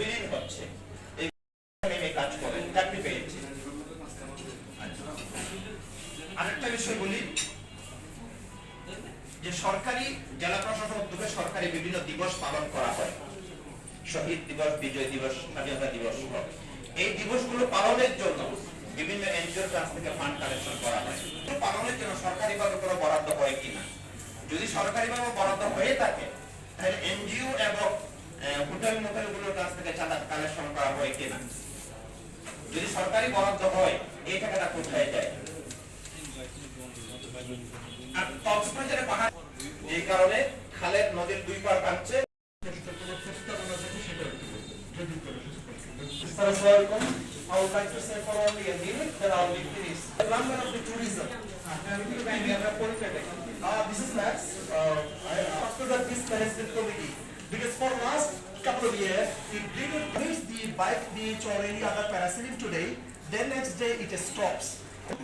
বিলীন হচ্ছে কাজ করেন চাকরি পেয়েছে। আরেকটা বিষয় বলি, যে সরকারি জেলা প্রশাসন উদ্যোগে সরকারি বিভিন্ন দিবস পালন করা হয় শহীদ দিবস, বিজয় দিবস, স্বাধীনতা দিবস। এই দিবসগুলো পালনের জন্য বিভিন্ন এনজিওর কাছ থেকে ফান্ড কালেকশন করা হয় পালনের জন্য সরকারিভাবে কোনো বরাদ্দ হয় কিনা যদি সরকারিভাবে বরাদ্দ হয়ে থাকে কালেকশন করা হয় কিনা যদি সরকারি বরাদ্দ হয় এই টাকাটা কোথায় যায় কারণে খালের নদীর দুই পার কাটছে. Uh. Uh. Because for last couple of years, it didn't finish the beach or parasailing today, then next day it stops. The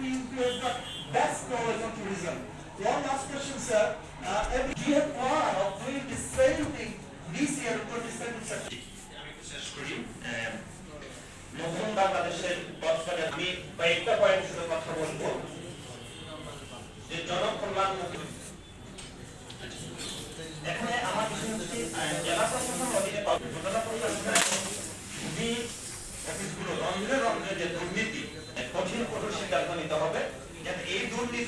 knowledge on tourism. One last question, sir. Uh, every, have plan of doing the same thing this year, 27 September. আমি একটু শেষ করি নতুন বাংলাদেশের বছরে আমি কয়েকটা point শুধু কথা বলব যে জনকল্যাণমুখী অফিসগুলো যে দুর্নীতি কঠিন কঠোর সিদ্ধান্ত নিতে হবে যাতে এই দুর্নীতি